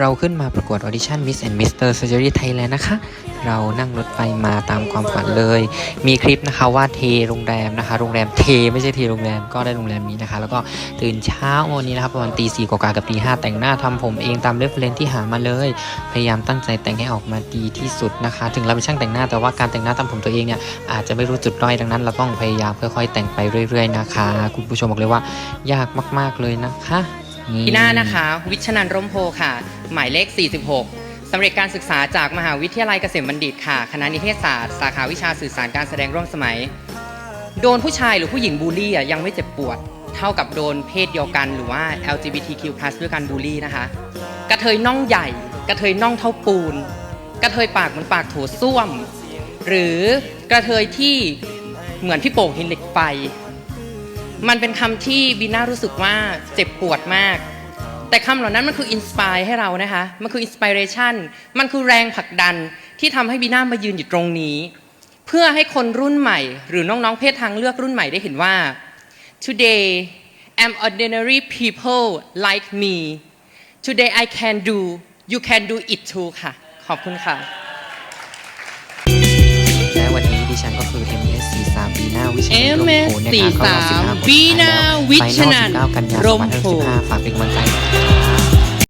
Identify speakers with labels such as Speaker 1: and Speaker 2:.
Speaker 1: เราขึ้นมาประกวดออดิชั่น Miss and Mr. Surgery Thailand นะคะ เรานั่งรถไฟมาตามความฝันเลย มีคลิปนะคะว่าเทโรงแรมนะคะ โรงแรมเทไม่ใช่เทโรงแรมก็ได้โรงแรมนี้นะคะ แล้วก็ตื่นเช้าวันนี้นะครับประมาณตีสี่กว่ากับตีห้าแต่งหน้าทำผมเองตามเรฟเฟรนที่หามาเลย พยายามตั้งใจแต่งให้ออกมาดีที่สุดนะคะ ถึงเราเป็นช่างแต่งหน้าแต่ว่าการแต่งหน้าทำผมตัวเองเนี่ยอาจจะไม่รู้จุดด้อยดังนั้น เราต้องพยายามค่อยๆ แต่งไปเรื่อย ๆนะคะ คุณผู้ชมบอกเลยว่ายากมาก ๆเลยนะคะ
Speaker 2: ปีหน้านะคะ วิชนันร่มโพค่ะ หมายเลข 46สำเร็จการศึกษาจากมหาวิทยาลัยเกษมบัณฑิตค่ะ คณะนิเทศศาสตร์ สาขาวิชาสื่อสารการแสดงร่วมสมัย โดนผู้ชายหรือผู้หญิงบูลลี่อะยังไม่เจ็บปวด เท่ากับโดนเพศเดียวกันหรือว่า LGBTQ+ ด้วยการบูลลี่นะคะ กระเทยน่องใหญ่ กระเทยน่องเท่าปูน กระเทยปากเหมือนปากโถส้วม หรือกระเทยที่เหมือนพี่โป่งหินเหล็กไฟ มันเป็นคำที่บีน่ารู้สึกว่าเจ็บปวดมาก แต่คำเหล่านั้นมันคืออินสปายให้เรานะคะ มันคืออินสปิเรชันมันคือแรงผลักดันที่ทำให้บีน่ามายืนอยู่ตรงนี้ เพื่อให้คนรุ่นใหม่ หรือน้องๆเพศทางเลือกรุ่นใหม่ได้เห็นว่า today I'm ordinary people like me today I can do you can do it too ค่ะ ขอบคุณค่ะ
Speaker 1: และวันนี้ดิฉันก็คือ MS 43ปีหน้า วิชนัน
Speaker 2: MS
Speaker 1: ร่มโพธิ์นะคะก็รอบ15คนสุดท้ายแล้ว
Speaker 2: ปีหน้าวิชนัน
Speaker 1: ไฟนอล19กันยายน
Speaker 2: ร่มโพธิ์
Speaker 1: 2565ฝากเป็นกำลังใจ